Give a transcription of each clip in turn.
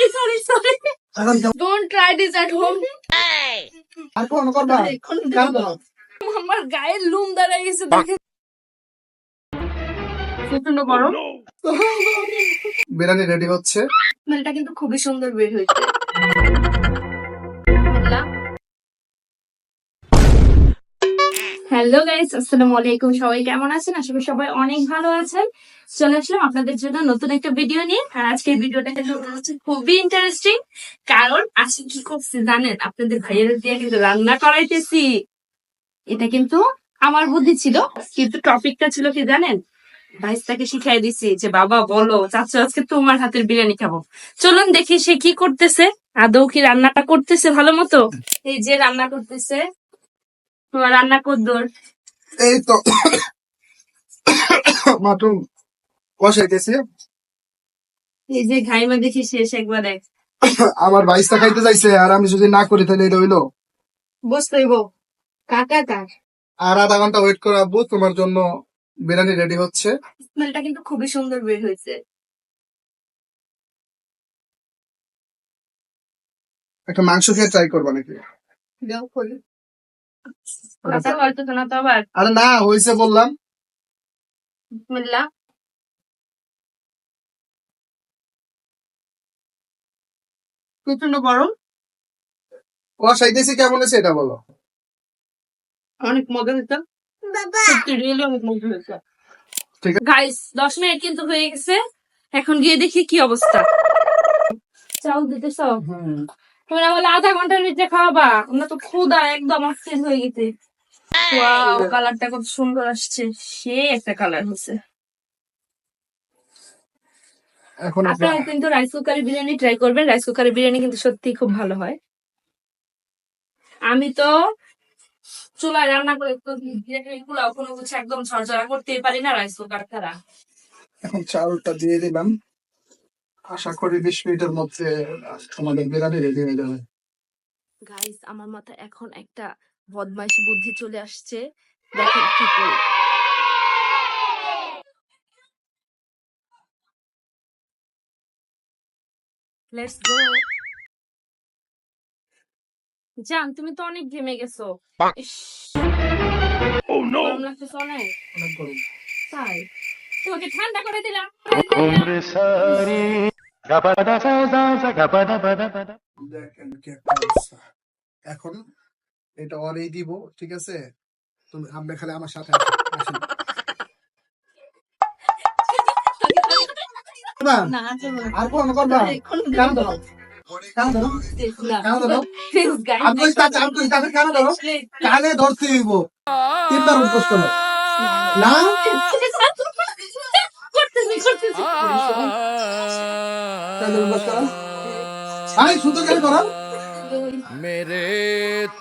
Sorry sorry sorry don't try this at home আর কোন করবা? আমার গায়ে লুম দাঁড়ায় গেছে দেখে প্রচণ্ড গরম বিরিয়ানি রেডি হচ্ছে। মেলটা কিন্তু খুবই সুন্দর বের হয়েছে। হ্যালো গাইস আসসালামু আলাইকুম সবাই কেমন আছেন? আশা করি সবাই অনেক ভালো আছেন। চলে আসলাম আপনাদের জন্য নতুন একটা ভিডিও নিয়ে। আর আজকের ভিডিওটা কিন্তু খুবই ইন্টারেস্টিং কারণ আজকে কি করছি জানেন? আপনাদের ভাইয়ের দিয়ে কিন্তু রান্না করাইতেছি। এটা কিন্তু আমার বুদ্ধি ছিল, কিন্তু টপিকটা ছিল কি জানেন? ভাইস্তাকে শিখাই দিছি যে, বাবা, বলো, চাচু, আজকে তোমার হাতের বিরিয়ানি খাব। চলুন দেখি সে কি করতেছে। আদৌ কি রান্নাটা করতেছে ভালো মতো? এই যে রান্না করতেছে তোমার রান্না কদ্দুর এই তো মাত্র বসাইতেছি এই যে ঘাইমা দেখি শেষ একবারে আমার বাইশটা খাইতে চাইছে আর আমি যদি না করি তাহলে এটা হইল। বসতেইব কাকা কাক আর আধা ঘণ্টা ওয়েট করাবো তোমার জন্য বিরিয়ানি রেডি হচ্ছে। স্মেলটা কিন্তু খুবই সুন্দর বের হয়েছে। একটা মাংস খেয়ে ট্রাই করবা নাকি? আরে না হয়েছে বললাম। বিসমিল্লাহ। প্রচণ্ড গরম। বসাইতেছি কেমন আছে এটা বলো। অনেক মজা রিয়েলি অনেক মজা হয়েছে। ঠিক গাইস দশ মিনিট কিন্তু হয়ে গেছে। এখন গিয়ে দেখি কি অবস্থা। চাউল দিতেছ? তুমি না বলে আধা ঘণ্টার ভিতরে খাওয়াবা। আমরা তো ক্ষুদা একদম অস্থির হয়ে গেছে। ওয়াও কালারটা কত সুন্দর আসছে। সে একটা কালার হচ্ছে এখন আপনি- আপনারা কিন্তু রাইস কুকারের বিরিয়ানি ট্রাই করবেন। রাইস কুকারের বিরিয়ানি কিন্তু সত্যি খুব ভালো হয়। আমি তো চুলায় রান্না করে তো বিরিয়ানির পোলাও কোনো কিছু একদম ঝরঝরা করতেই পারি না রাইস কুকার ছাড়া। এখন চাউলটা দিয়ে দিলাম আশা করি বিশ মিনিটের মধ্যে তোমাদের বিরিয়ানি রেডি হয়ে যাবে। গাইস আমার মাথায় এখন একটা বদমাইশ বুদ্ধি চলে আসছে। দেখেন কি করি। লেটস গো জান তুমি তো অনেক ঘেমে গেছো। ইস, গরম লাগতেছে অনেক। অনেক গরম। তাই। তোমাকে ঠান্ডা করে দিলাম। দেখেন কি একটা এখন এটা অরেই দিব ঠিক আছে তুমি আপনি খালি আমার সাথে আসেন আর কোন করবা কেন ধরো কানে ধরতে হইব তিনবার উপোস করো না মেরে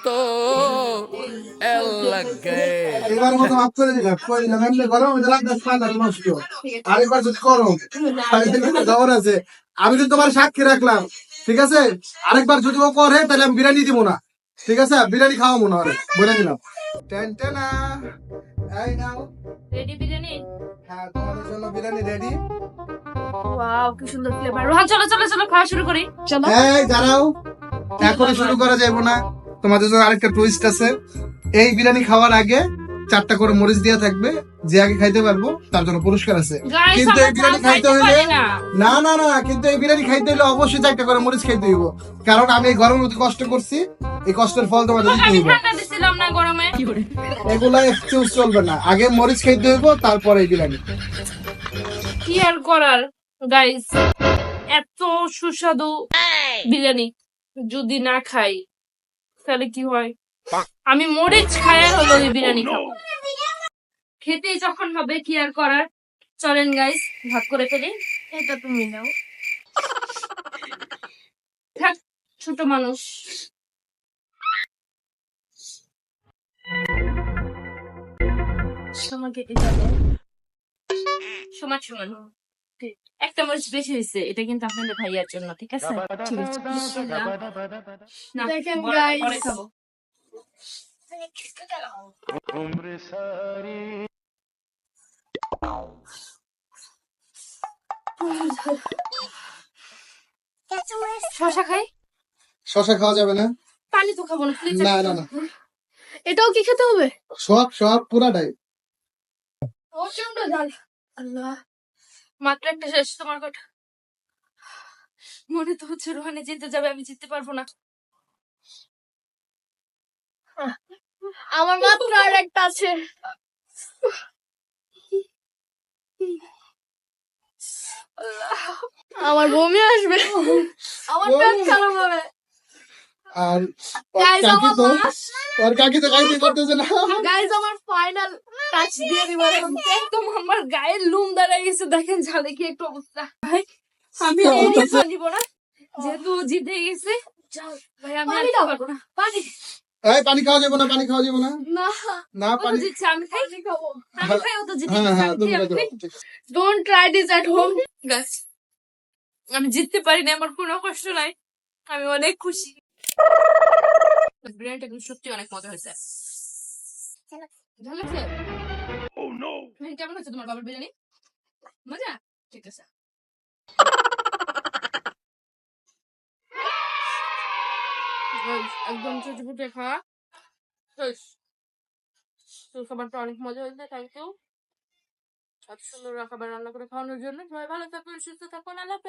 তো এবার মতো মাফ করে দিলাম আমি আরেকবার যদি করো খবর আছে আমি তো তোমার সাক্ষী রাখলাম ঠিক আছে আরেকবার যদি ও করে তাহলে আমি বিরিয়ানি দিব না ঠিক আছে বিরিয়ানি খাওয়াবো না আরে বলে দিলাম টেন টেনা এই নাও রেডি বিরিয়ানি হ্যাঁ বিরিয়ানি রেডি ওয়াও কি সুন্দর ফ্লেভার রোহান চলো চলো চলো খাওয়া শুরু করি। চলো। এই দাঁড়াও। এখনই শুরু করা যাবে না। তোমাদের জন্য আরেকটা টুইস্ট আছে। এই বিরিয়ানি খাওয়ার আগে চারটা করে মরিচ দেওয়া থাকবে যে আগে খাইতে পারব তার জন্য পুরস্কার আছে। কিন্তু এই বিরিয়ানি খাইতে হইলে না। না না কিন্তু এই বিরিয়ানি খাইতে হইলে অবশ্যই চারটা করে মরিচ খাইতে হইব। কারণ আমি এই গরমের মধ্যে কষ্ট করছি এই কষ্টের ফল তোমাদের দিতে হইব। এগুলা এক্সকিউজ চলবে না। আগে মরিচ খাইতে হইব তারপরে এই বিরিয়ানি। কি আর করার? গাইস এত সুস্বাদু বিরিয়ানি যদি না খাই তাহলে কি হয়? আমি মরিচ খায় হলো এই বিরিয়ানি খাব। খেতে যখন হবে কি আর করার? চলেন গাইস ভাগ করে ফেলি। এটা তুমি নাও। থাক ছোট মানুষ। তোমাকে এটা সমান সমান। একটা মানুষ বেশি হয়েছে এটা কিন্তু আপনাদের ভাইয়ার জন্য ঠিক আছে? ইয়ে শশা খাই? শশা খাওয়া যাবে না? পানি তো খাব না না না না। এটাও কি খেতে হবে? সব সব পুরাটাই প্রচণ্ড ঝাল আল্লাহ মাত্র একটা শেষ তোমার কথা। মনে তো হচ্ছে রোহানি জিততে যাবে আমি জিততে পারব না। আমার মাত্র আর একটা আছে। আমার বমি আসবে। আমার পেট খারাপ হবে। আর কাকি আমার তো কাকি তো করতেছে না। গাইজ আমার ফাইনাল টাচ দিয়ে দিব একদম আমার গায়ের লুম দাঁড়ায় গেছে। দেখেন ঝালে কি একটু অবস্থা। ভাই আমি? দিব না। যেহেতু জিতে গেছে। ভাই আমি আর পারব না। পানি। এই পানি খাওয়া যাবে না পানি খাওয়া যাবে না। না। না ও তো পানি জিতছে আমি খাই। খাব। খাই ও তো। Don't try this at home গাছ আমি জিততে পারি না আমার কোনো কষ্ট নাই। আমি অনেক খুশি। বিরিয়ানিটা কিন্তু সত্যি অনেক মজা হয়েছে। ভালো লাগছে? কেমন হচ্ছে তোমার বাবার বিরিয়ানি? মজা? ঠিক আছে। একদম চুটি ফুটে খাওয়া। শেষ। তো খাবারটা অনেক মজা হয়েছে থ্যাংক ইউ এত সুন্দর খাবার রান্না করে খাওয়ানোর জন্য। সবাই ভালো থাকুন সুস্থ থাকুন আল্লাহ